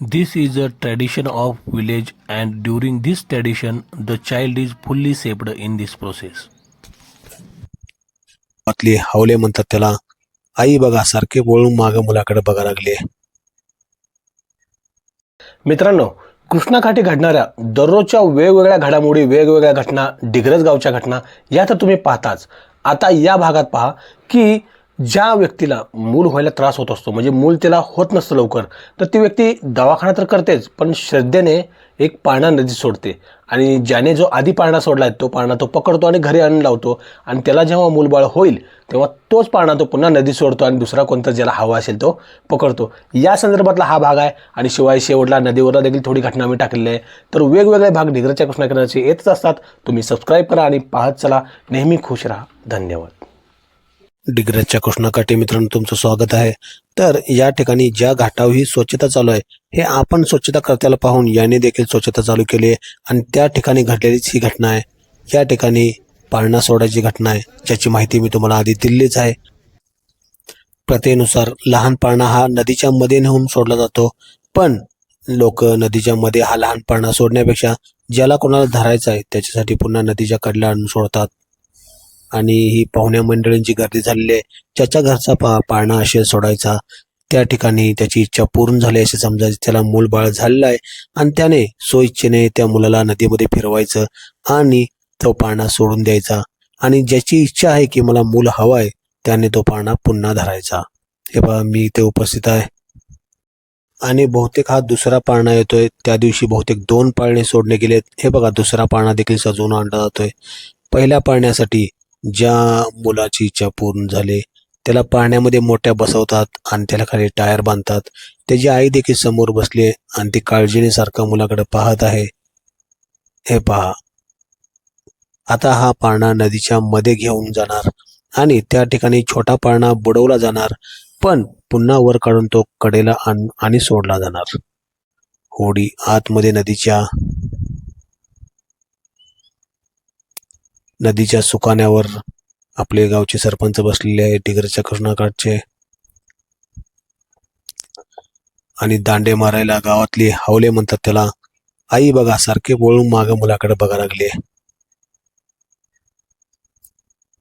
This is a tradition of village and during this tradition the child is fully saved in this process. गावातले हावले म्हणतात त्याला आई बघा सारखे वळून माग मुलाकडे बघा लागले मित्रांनो कृष्णाकाठी घडणाऱ्या दररोजच्या वेगवेगळ्या घडामोडी वेगवेगळ्या घटना डिग्रज गावच्या घटना या तर तुम्ही पाहताच आता या भागात पहा की ज्या व्यक्तीला मूल व्हायला त्रास होत असतो म्हणजे मूल त्याला होत नसतं लवकर तर ती व्यक्ती दवाखाना तर करतेच पण श्रद्धेने एक पाळणा नदी सोडते. आणि ज्याने जो आधी पाळणा सोडला आहे तो पाळणा तो पकडतो आणि घरी आणून लावतो. आणि त्याला जेव्हा मूलबाळ होईल तेव्हा तोच पाळणा तो पुन्हा नदी सोडतो आणि दुसरा कोणता ज्याला हवा असेल तो पकडतो. या संदर्भातला हा भाग आहे. आणि शिवाय शेवटला नदीवरला देखील थोडी घटना मी टाकलेली आहे. तर वेगवेगळे भाग डिग्रजच्या कृष्णाकरणाचे येतच असतात. तुम्ही सबस्क्राईब करा आणि पाहत चला. नेहमी खुश राहा. धन्यवाद. डिग्रजच्या कृष्णाकाठी मित्रांनो तुमचं स्वागत आहे. तर या ठिकाणी ज्या घाटावर ही स्वच्छता चालू आहे हे आपण स्वच्छता करत्याला पाहून याने देखील स्वच्छता चालू केली आहे. आणि त्या ठिकाणी घडलेलीच ही घटना आहे. या ठिकाणी पाळणा सोडायची घटना आहे ज्याची माहिती मी तुम्हाला आधी दिलीच आहे. प्रथेनुसार लहान पाळणा हा नदीच्या मध्ये नेऊन सोडला जातो. पण लोक नदीच्या मध्ये हा लहान पाळणा सोडण्यापेक्षा ज्याला कोणाला धरायचा आहे त्याच्यासाठी पुन्हा नदीच्या कडेला आणून सोडतात. आणि ही पाहुण्या मंडळींची गर्दी झालेली आहे. ज्याच्या घरचा पा पाळणा असेल सोडायचा. त्या ठिकाणी त्याची इच्छा पूर्ण झाली असे समजायचे त्याला मूल बाळ झालेलं आहे आणि त्याने स्वइच्छेने त्या मुलाला नदीमध्ये फिरवायचं आणि तो पाळणा सोडून द्यायचा. आणि ज्याची इच्छा आहे की मला मूल हवं आहे त्याने तो पाळणा पुन्हा धरायचा. हे पहा मी इथे उपस्थित आहे. आणि बहुतेक हा दुसरा पाळणा येतोय. त्या दिवशी बहुतेक दोन पाळणे सोडणे गेलेत. हे बघा दुसरा पाळणा देखील सजवून आणला जातोय. पहिल्या पाळण्यासाठी ज्या मुलाची इच्छा पूर्ण झाली त्याला पाण्यामध्ये मोठ्या बसवतात आणि त्याला खाली टायर बांधतात. त्याची आई देखील समोर बसली आणि ती काळजीने सारखं मुलाकडे पाहत आहे. हे पहा. आता हा पाळणा नदीच्या मध्ये घेऊन जाणार आणि त्या ठिकाणी छोटा पाळणा बुडवला जाणार पण पुन्हा वर काढून तो कडेला आण आणि सोडला जाणार. होडी आतमध्ये नदीच्या नदीच्या सुकाण्यावर आपले गावचे सरपंच बसलेले आहे टिगरच्या कृष्णाकाठचे. आणि दांडे मारायला गावातली हावले म्हणतात त्याला आई बघा सारखे वळून माग मुलाकडे बघा लागले.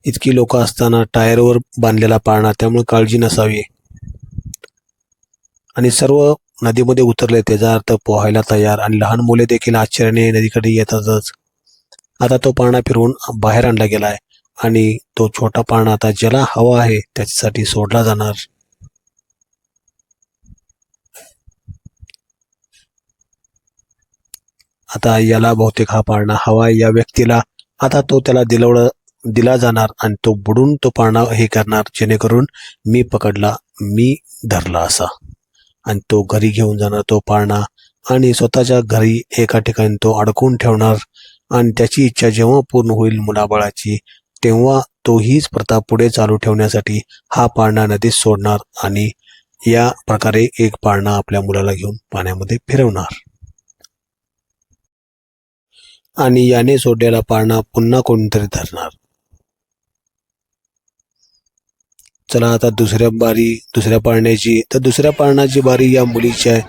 इतकी लोक असताना टायरवर बांधलेला पाळणा त्यामुळे काळजी नसावी. आणि सर्व नदीमध्ये उतरले त्याचा अर्थ पोहायला तयार. आणि लहान मुले देखील आश्चर्याने नदीकडे येतातच. आता तो पाळणा फिरवून बाहेर आणला गेलाय आणि तो छोटा पाळणा आता ज्याला हवा आहे त्याच्यासाठी सोडला जाणार. आता याला बहुतेक हा पाळणा हवा आहे या व्यक्तीला. आता तो त्याला दिलवड दिला जाणार आणि तो बुडून तो पाळणा हे करणार जेणेकरून मी पकडला मी धरला असा. आणि तो घरी घेऊन जाणार तो पाळणा आणि स्वतःच्या घरी एका ठिकाणी तो अडकून ठेवणार. आणि त्याची इच्छा जेव्हा पूर्ण होईल मुलाबाळाची तेव्हा तो हीच प्रथा पुढे चालू ठेवण्यासाठी हा पाळणा नदीत सोडणार आणि या प्रकारे एक पाळणा आपल्या मुलाला घेऊन पाण्यामध्ये फिरवणार. आणि याने सोडलेला पाळणा पुन्हा कोणीतरी धरणार. चला आता दुसऱ्या बारी दुसऱ्या पाळण्याची तर दुसऱ्या पाळणाची बारी या मुलीची आहे.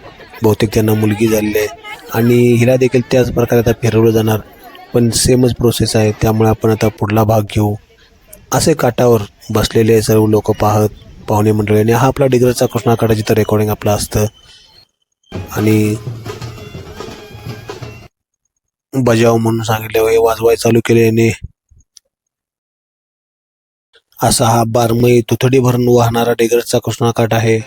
बहुतेक त्यांना मुलगी झालेली आहे. आणि हिला देखील त्याच प्रकारे आता फिरवलं जाणार. पण सेमच प्रोसेस आहे. त्यामुळे आपण आता पुढला भाग घेऊ. असे काटावर बसलेले सर्व लोक पाहत पाहुणे मंडळीने हा आपला डिग्रजचा कृष्णाकाठा जिथं रेकॉर्डिंग आपलं असतं. आणि बजाव म्हणून सांगितले हे वाजवाय चालू केले याने. असा हा बारमई तुथडी भरून वाहणारा डिग्रजचा कृष्णाकाठ आहे.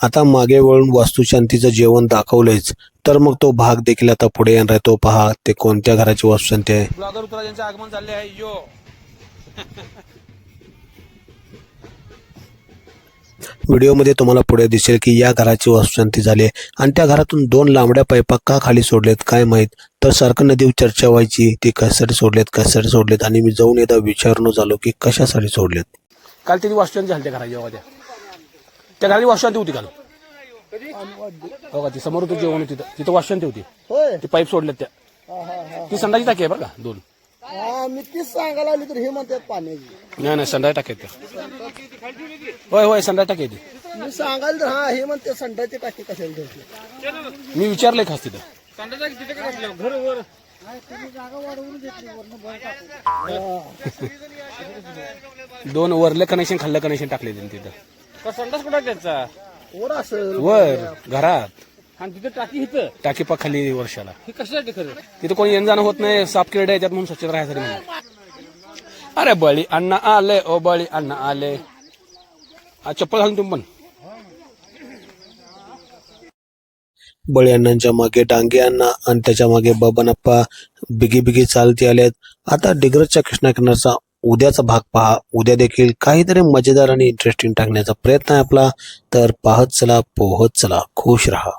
आता मागे वळून वास्तुशांतीचं जेवण दाखवलंयच तर मग तो भाग देखील आता पुढे येणार आहे. तो पहा ते कोणत्या घराची वास्तुशांती आहे? यांचे आगमन झाले आहे. यो. व्हिडिओमध्ये तुम्हाला पुढे दिसेल की या घराची वास्तुशांती झाली आहे. आणि त्या घरातून दोन लांबड्या पाईपा का खाली सोडलेत काय माहीत? तर सारखं नदीवर चर्चा व्हायची ते कशासाठी सोडलेत कशासाठी सोडलेत? आणि मी जाऊन एकदा विचारून झालो की कशासाठी सोडलेत? काल त्याची वास्तुशांती झाली त्या घराची बघा त्या घराची वास्तुशांती होती काल बघा ती समोर होतं जेवण होती. तिथं तिथं वास्तुशांती होती. ती पाईप सोडल्यात त्या. ती संडाची टाकी आहे बरं का दोन? हा मी तीच सांगायला आली तर हे म्हणतात पाण्याची. नाही नाही संडाची टाकी आहेत त्या. होय होय संडाची टाकी आहे ती. मी सांगाल तर हा हे म्हणते संडाची टाकी कशाला मी विचारलंय खास तिथं. दोन वरले कनेक्शन खाल्लं कनेक्शन टाकले त्यांनी तिथं. संडास कुठं त्याचा? वर असेल वर घरात. आणि तिथे टाकी इथं? टाकी पाक खाली वर्षाला. हे कशासाठी खरं? तिथं कोणी येणं जाणं होत नाही साप किरडे याच्यात म्हणून स्वच्छता राहायसाठी म्हणून. अरे बळी अण्णा आले ओ बळी अण्णा आले. आ, चप्पल घालून तुम्ही पण. बळी अण्णांच्या मागे डांगे अण्णा आणि त्याच्यामागे बबनप्पा बिगी बिगी चालती आलेत. आता डिग्रजच्या कृष्णा किनारचा उद्याचा भाग पहा. उद्या देखील काहीतरी मजेदार आणि इंटरेस्टिंग टाकण्याचा प्रयत्न आहे आपला. तर पाहत चला पोहत चला. खुश राहा.